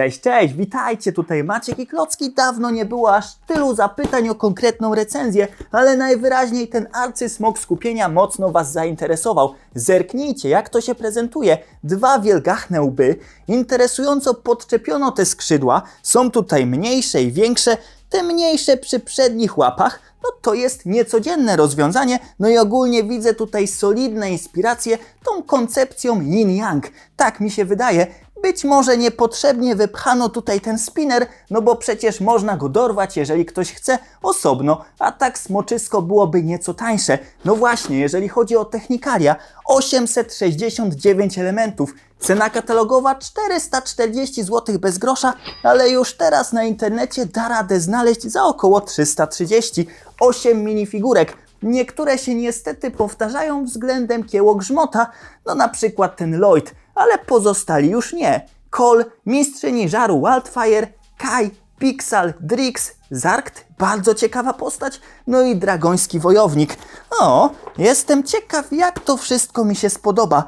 Cześć, cześć, witajcie, tutaj Maciek i Klocki. Dawno nie było aż tylu zapytań o konkretną recenzję, ale najwyraźniej ten arcysmok skupienia mocno Was zainteresował. Zerknijcie, jak to się prezentuje. Dwa wielgachne łby, interesująco podczepiono te skrzydła, są tutaj mniejsze i większe, te mniejsze przy przednich łapach, no to jest niecodzienne rozwiązanie, no i ogólnie widzę tutaj solidne inspiracje tą koncepcją yin-yang. Tak mi się wydaje. Być może niepotrzebnie wypchano tutaj ten spinner, no bo przecież można go dorwać, jeżeli ktoś chce, osobno, a tak smoczysko byłoby nieco tańsze. No właśnie, jeżeli chodzi o technikalia, 869 elementów, cena katalogowa 440 zł bez grosza, ale już teraz na internecie da radę znaleźć za około 330, 8 minifigurek, Niektóre się niestety powtarzają względem kiełogrzmota, no na przykład ten Lloyd, ale pozostali już nie. Cole, mistrzyni żaru Wildfire, Kai, Pixel, Drix, Zarkt, bardzo ciekawa postać, no i dragoński wojownik. O, jestem ciekaw jak to wszystko mi się spodoba.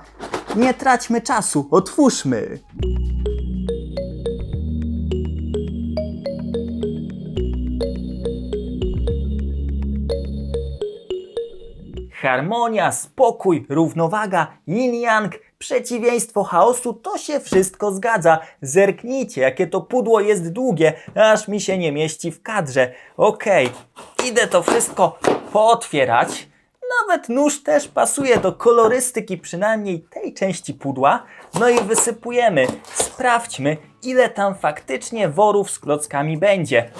Nie traćmy czasu, otwórzmy. Harmonia, spokój, równowaga, yin-yang, przeciwieństwo chaosu, to się wszystko zgadza. Zerknijcie, jakie to pudło jest długie, aż mi się nie mieści w kadrze. Okej, idę to wszystko pootwierać. Nawet nóż też pasuje do kolorystyki przynajmniej tej części pudła. No i wysypujemy. Sprawdźmy, ile tam faktycznie worów z klockami będzie.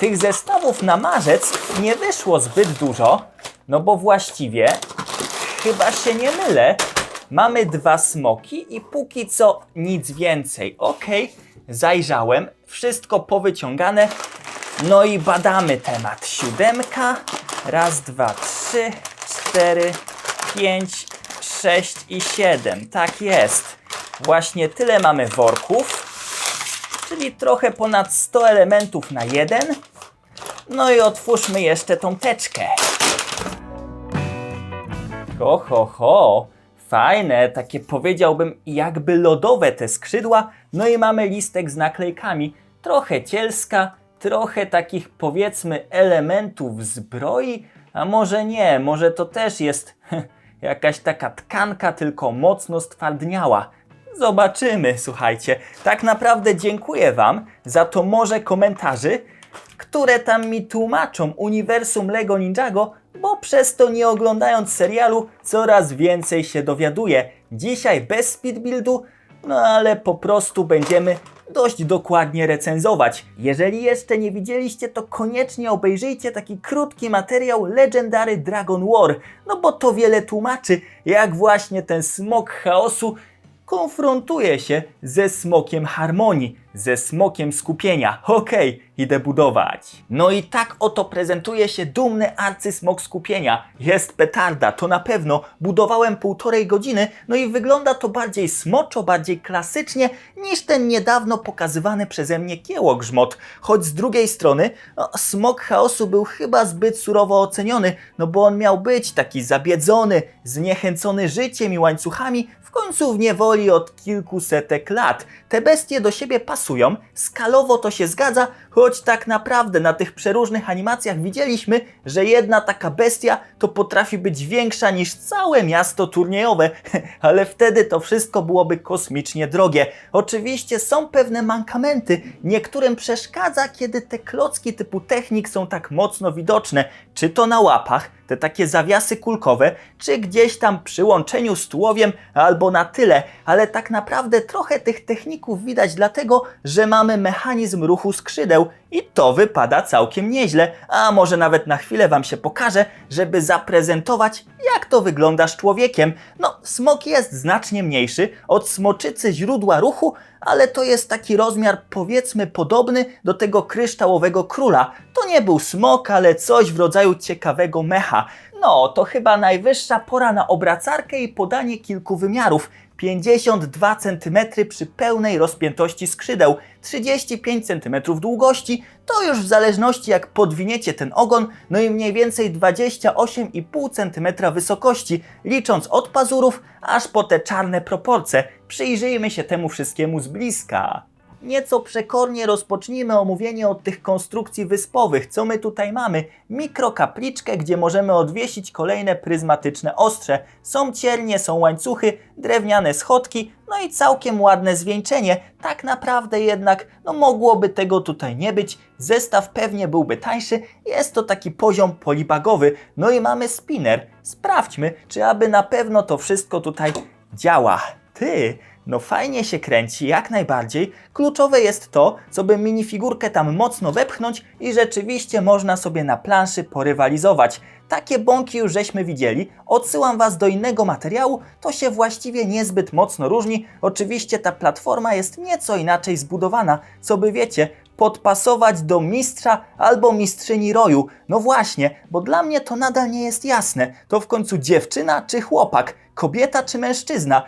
Tych zestawów na marzec nie wyszło zbyt dużo, no bo właściwie, chyba się nie mylę, mamy dwa smoki i póki co nic więcej. Okej, zajrzałem, wszystko powyciągane, no i badamy temat. Siódemka, raz, dwa, trzy, cztery, pięć, sześć i siedem. Tak jest. Właśnie tyle mamy worków, czyli trochę ponad 100 elementów na jeden. No i otwórzmy jeszcze tą teczkę. Ho, ho, ho. Fajne, takie powiedziałbym jakby lodowe te skrzydła. No i mamy listek z naklejkami. Trochę cielska, trochę takich powiedzmy elementów zbroi, a może nie, może to też jest jakaś taka tkanka, tylko mocno stwardniała. Zobaczymy, słuchajcie. Tak naprawdę dziękuję Wam za to morze komentarzy, które tam mi tłumaczą uniwersum Lego Ninjago, bo przez to nie oglądając serialu coraz więcej się dowiaduję. Dzisiaj bez speedbuildu, no ale po prostu będziemy dość dokładnie recenzować. Jeżeli jeszcze nie widzieliście, to koniecznie obejrzyjcie taki krótki materiał Legendary Dragon War, no bo to wiele tłumaczy, jak właśnie ten smok chaosu konfrontuje się ze smokiem harmonii, ze smokiem skupienia. Okej, idę budować. No i tak oto prezentuje się dumny arcysmok skupienia. Jest petarda, to na pewno. Budowałem półtorej godziny, no i wygląda to bardziej smoczo, bardziej klasycznie niż ten niedawno pokazywany przeze mnie kiełogrzmot. Choć z drugiej strony, no, smok chaosu był chyba zbyt surowo oceniony, no bo on miał być taki zabiedzony, zniechęcony życiem i łańcuchami, w końcu w niewoli od kilkusetek lat. Te bestie do siebie pasują, skalowo to się zgadza, choć tak naprawdę na tych przeróżnych animacjach widzieliśmy, że jedna taka bestia to potrafi być większa niż całe miasto turniejowe, ale wtedy to wszystko byłoby kosmicznie drogie. Oczywiście są pewne mankamenty, niektórym przeszkadza, kiedy te klocki typu technik są tak mocno widoczne, czy to na łapach, te takie zawiasy kulkowe, czy gdzieś tam przy łączeniu z tułowiem albo na tyle, ale tak naprawdę trochę tych techników widać dlatego, że mamy mechanizm ruchu skrzydeł i to wypada całkiem nieźle, a może nawet na chwilę Wam się pokażę, żeby zaprezentować jak to wygląda z człowiekiem. No, smok jest znacznie mniejszy od smoczycy źródła ruchu, ale to jest taki rozmiar powiedzmy podobny do tego kryształowego króla. To nie był smok, ale coś w rodzaju ciekawego mecha. No, to chyba najwyższa pora na obracarkę i podanie kilku wymiarów. 52 cm przy pełnej rozpiętości skrzydeł, 35 cm długości, to już w zależności jak podwiniecie ten ogon, no i mniej więcej 28,5 cm wysokości, licząc od pazurów aż po te czarne proporcje. Przyjrzyjmy się temu wszystkiemu z bliska. Nieco przekornie rozpocznijmy omówienie od tych konstrukcji wyspowych. Co my tutaj mamy? Mikrokapliczkę, gdzie możemy odwiesić kolejne pryzmatyczne ostrze. Są ciernie, są łańcuchy, drewniane schodki, no i całkiem ładne zwieńczenie. Tak naprawdę jednak, no mogłoby tego tutaj nie być. Zestaw pewnie byłby tańszy. Jest to taki poziom polibagowy. No i mamy spinner. Sprawdźmy, czy aby na pewno to wszystko tutaj działa. Ty, no fajnie się kręci, jak najbardziej. Kluczowe jest to, co by minifigurkę tam mocno wepchnąć i rzeczywiście można sobie na planszy porywalizować. Takie bąki już żeśmy widzieli. Odsyłam Was do innego materiału, to się właściwie niezbyt mocno różni. Oczywiście ta platforma jest nieco inaczej zbudowana, co by wiecie, podpasować do mistrza albo mistrzyni roju. No właśnie, bo dla mnie to nadal nie jest jasne. To w końcu dziewczyna czy chłopak? Kobieta czy mężczyzna?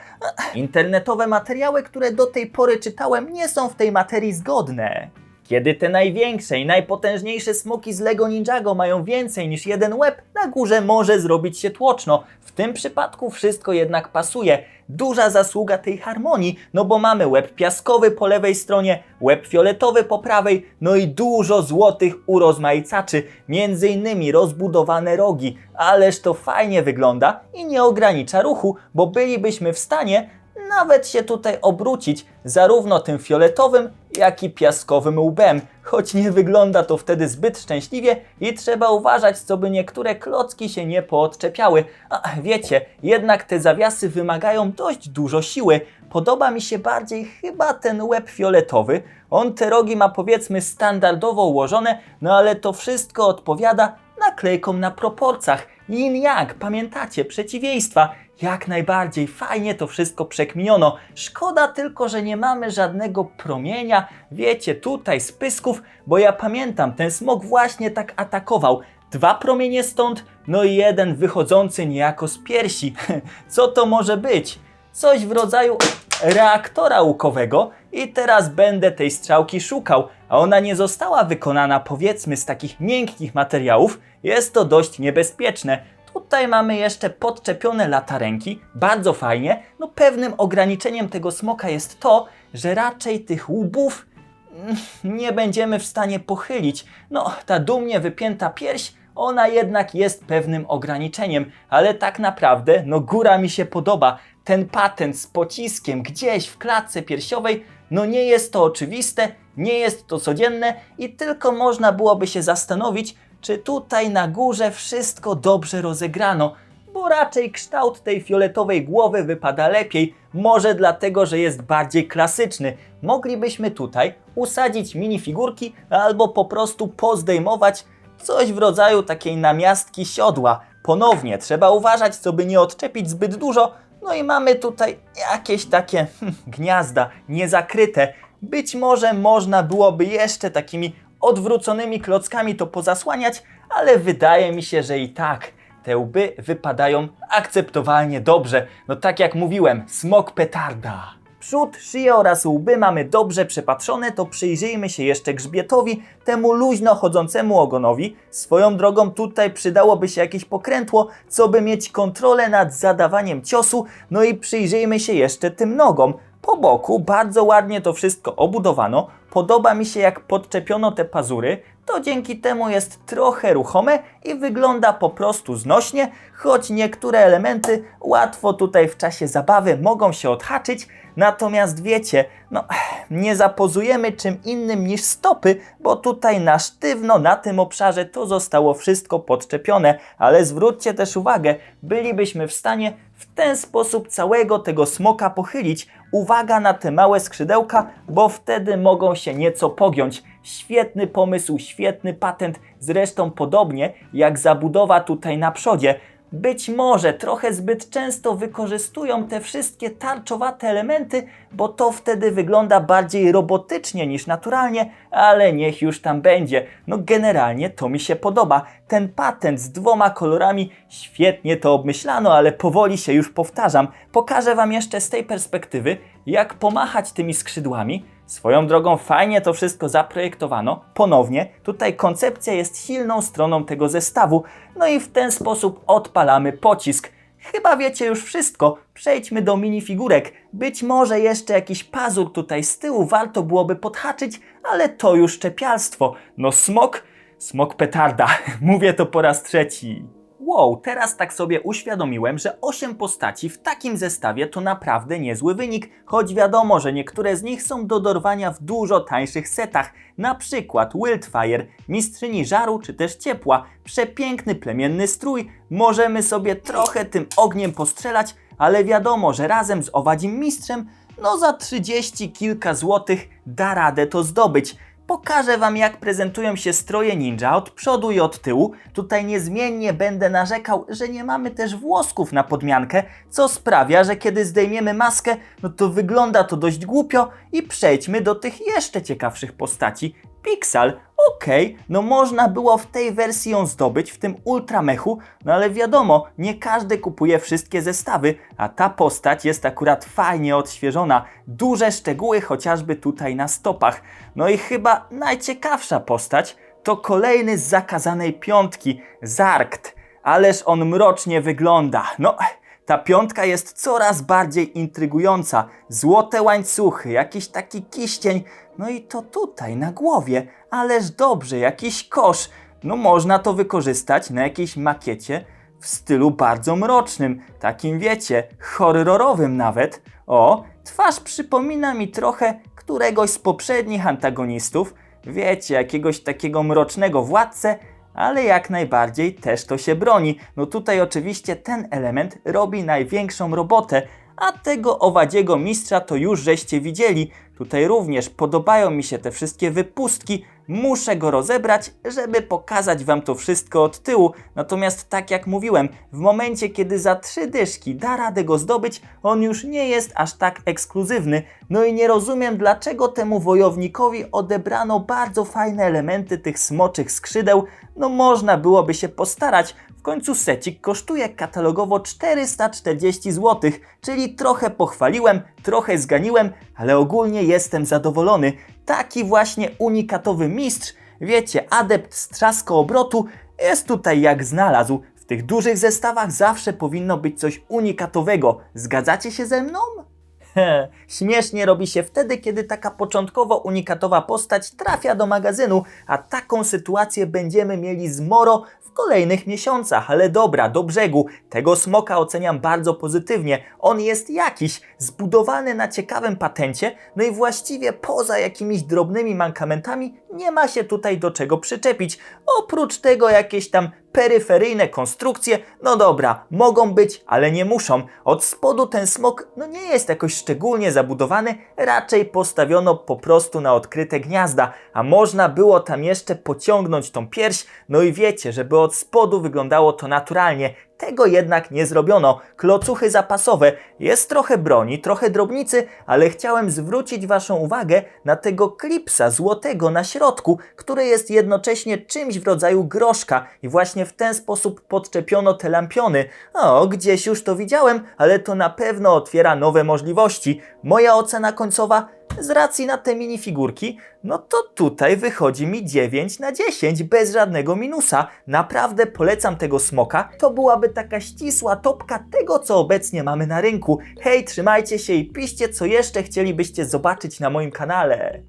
Internetowe materiały, które do tej pory czytałem, nie są w tej materii zgodne. Kiedy te największe i najpotężniejsze smoki z Lego Ninjago mają więcej niż jeden łeb, na górze może zrobić się tłoczno. W tym przypadku wszystko jednak pasuje. Duża zasługa tej harmonii, no bo mamy łeb piaskowy po lewej stronie, łeb fioletowy po prawej, no i dużo złotych urozmaicaczy, między innymi rozbudowane rogi. Ależ to fajnie wygląda i nie ogranicza ruchu, bo bylibyśmy w stanie nawet się tutaj obrócić zarówno tym fioletowym, jak i piaskowym łbem, choć nie wygląda to wtedy zbyt szczęśliwie i trzeba uważać, co by niektóre klocki się nie poodczepiały. A wiecie, jednak te zawiasy wymagają dość dużo siły. Podoba mi się bardziej chyba ten łeb fioletowy. On te rogi ma powiedzmy standardowo ułożone, no ale to wszystko odpowiada naklejkom na proporcjach. Yin yang, pamiętacie, przeciwieństwa. Jak najbardziej fajnie to wszystko przekminiono. Szkoda tylko, że nie mamy żadnego promienia, wiecie, tutaj z pysków, bo ja pamiętam, ten smok właśnie tak atakował. Dwa promienie stąd, no i jeden wychodzący niejako z piersi. Co to może być? Coś w rodzaju reaktora łukowego i teraz będę tej strzałki szukał, a ona nie została wykonana powiedzmy z takich miękkich materiałów, jest to dość niebezpieczne. Tutaj mamy jeszcze podczepione latarenki, bardzo fajnie. No pewnym ograniczeniem tego smoka jest to, że raczej tych łbów mm, nie będziemy w stanie pochylić. No, ta dumnie wypięta pierś, ona jednak jest pewnym ograniczeniem, ale tak naprawdę, no góra mi się podoba. Ten patent z pociskiem gdzieś w klatce piersiowej, no nie jest to oczywiste, nie jest to codzienne i tylko można byłoby się zastanowić, czy tutaj na górze wszystko dobrze rozegrano, bo raczej kształt tej fioletowej głowy wypada lepiej, może dlatego, że jest bardziej klasyczny. Moglibyśmy tutaj usadzić minifigurki albo po prostu pozdejmować coś w rodzaju takiej namiastki siodła. Ponownie trzeba uważać, co by nie odczepić zbyt dużo, no i mamy tutaj jakieś takie hm, gniazda niezakryte. Być może można byłoby jeszcze takimi odwróconymi klockami to pozasłaniać, ale wydaje mi się, że i tak te łby wypadają akceptowalnie dobrze. No tak jak mówiłem, smok petarda. Przód, szyję oraz łby mamy dobrze przepatrzone, to przyjrzyjmy się jeszcze grzbietowi, temu luźno chodzącemu ogonowi. Swoją drogą tutaj przydałoby się jakieś pokrętło, co by mieć kontrolę nad zadawaniem ciosu, no i przyjrzyjmy się jeszcze tym nogom. Po boku bardzo ładnie to wszystko obudowano. Podoba mi się jak podczepiono te pazury. To dzięki temu jest trochę ruchome i wygląda po prostu znośnie, choć niektóre elementy łatwo tutaj w czasie zabawy mogą się odhaczyć. Natomiast wiecie, no nie zapozujemy czym innym niż stopy, bo tutaj na sztywno na tym obszarze to zostało wszystko podczepione, ale zwróćcie też uwagę, bylibyśmy w stanie w ten sposób całego tego smoka pochylić. Uwaga na te małe skrzydełka, bo wtedy mogą się nieco pogiąć. Świetny pomysł, świetny patent, zresztą podobnie jak zabudowa tutaj na przodzie. Być może trochę zbyt często wykorzystują te wszystkie tarczowate elementy, bo to wtedy wygląda bardziej robotycznie niż naturalnie, ale niech już tam będzie. No generalnie to mi się podoba. Ten patent z dwoma kolorami, świetnie to obmyślano, ale powoli się już powtarzam. Pokażę Wam jeszcze z tej perspektywy, jak pomachać tymi skrzydłami. Swoją drogą fajnie to wszystko zaprojektowano. Ponownie, tutaj koncepcja jest silną stroną tego zestawu. No i w ten sposób odpalamy pocisk. Chyba wiecie już wszystko. Przejdźmy do minifigurek. Być może jeszcze jakiś pazur tutaj z tyłu warto byłoby podhaczyć, ale to już czepialstwo. No smok, smok petarda. Mówię to po raz trzeci. Wow, teraz tak sobie uświadomiłem, że 8 postaci w takim zestawie to naprawdę niezły wynik, choć wiadomo, że niektóre z nich są do dorwania w dużo tańszych setach, na przykład Wildfire, Mistrzyni Żaru czy też Ciepła, przepiękny plemienny strój, możemy sobie trochę tym ogniem postrzelać, ale wiadomo, że razem z Owadzim Mistrzem, no za 30 kilka złotych da radę to zdobyć. Pokażę Wam, jak prezentują się stroje ninja od przodu i od tyłu. Tutaj niezmiennie będę narzekał, że nie mamy też włosków na podmiankę, co sprawia, że kiedy zdejmiemy maskę, no to wygląda to dość głupio i przejdźmy do tych jeszcze ciekawszych postaci. Pixel, okej, no można było w tej wersji ją zdobyć, w tym ultramechu, no ale wiadomo, nie każdy kupuje wszystkie zestawy, a ta postać jest akurat fajnie odświeżona, duże szczegóły chociażby tutaj na stopach. No i chyba najciekawsza postać to kolejny z zakazanej piątki, Zarkt, ależ on mrocznie wygląda. No, ta piątka jest coraz bardziej intrygująca. Złote łańcuchy, jakiś taki kiścień, no i to tutaj na głowie. Ależ dobrze, jakiś kosz. No można to wykorzystać na jakiejś makiecie w stylu bardzo mrocznym, takim wiecie, horrorowym nawet. O, twarz przypomina mi trochę któregoś z poprzednich antagonistów. Wiecie, jakiegoś takiego mrocznego władcę, ale jak najbardziej też to się broni. No tutaj oczywiście ten element robi największą robotę, a tego owadziego mistrza to już żeście widzieli. Tutaj również podobają mi się te wszystkie wypustki. Muszę go rozebrać, żeby pokazać wam to wszystko od tyłu. Natomiast tak jak mówiłem, w momencie kiedy za trzy dyszki da radę go zdobyć, on już nie jest aż tak ekskluzywny. No i nie rozumiem dlaczego temu wojownikowi odebrano bardzo fajne elementy tych smoczych skrzydeł. No można byłoby się postarać. W końcu secik kosztuje katalogowo 440 zł, czyli trochę pochwaliłem, trochę zganiłem, ale ogólnie jestem zadowolony. Taki właśnie unikatowy mistrz, wiecie, adept z trzaskoobrotu, jest tutaj jak znalazł. W tych dużych zestawach zawsze powinno być coś unikatowego. Zgadzacie się ze mną? Śmiesznie robi się wtedy, kiedy taka początkowo unikatowa postać trafia do magazynu, a taką sytuację będziemy mieli z Moro w kolejnych miesiącach. Ale dobra, do brzegu. Tego smoka oceniam bardzo pozytywnie. On jest jakiś, zbudowany na ciekawym patencie, no i właściwie poza jakimiś drobnymi mankamentami nie ma się tutaj do czego przyczepić. Oprócz tego jakieś tam peryferyjne konstrukcje, no dobra, mogą być, ale nie muszą. Od spodu ten smok no nie jest jakoś szczególnie zabudowany, raczej postawiono po prostu na odkryte gniazda, a można było tam jeszcze pociągnąć tą pierś, no i wiecie, żeby od spodu wyglądało to naturalnie. Tego jednak nie zrobiono. Klocuchy zapasowe, jest trochę broni, trochę drobnicy, ale chciałem zwrócić Waszą uwagę na tego klipsa złotego na środku, który jest jednocześnie czymś w rodzaju groszka i właśnie w ten sposób podczepiono te lampiony. O, gdzieś już to widziałem, ale to na pewno otwiera nowe możliwości. Moja ocena końcowa z racji na te minifigurki, no to tutaj wychodzi mi 9 na 10 bez żadnego minusa. Naprawdę polecam tego smoka. To byłaby taka ścisła topka tego, co obecnie mamy na rynku. Hej, trzymajcie się i piszcie, co jeszcze chcielibyście zobaczyć na moim kanale.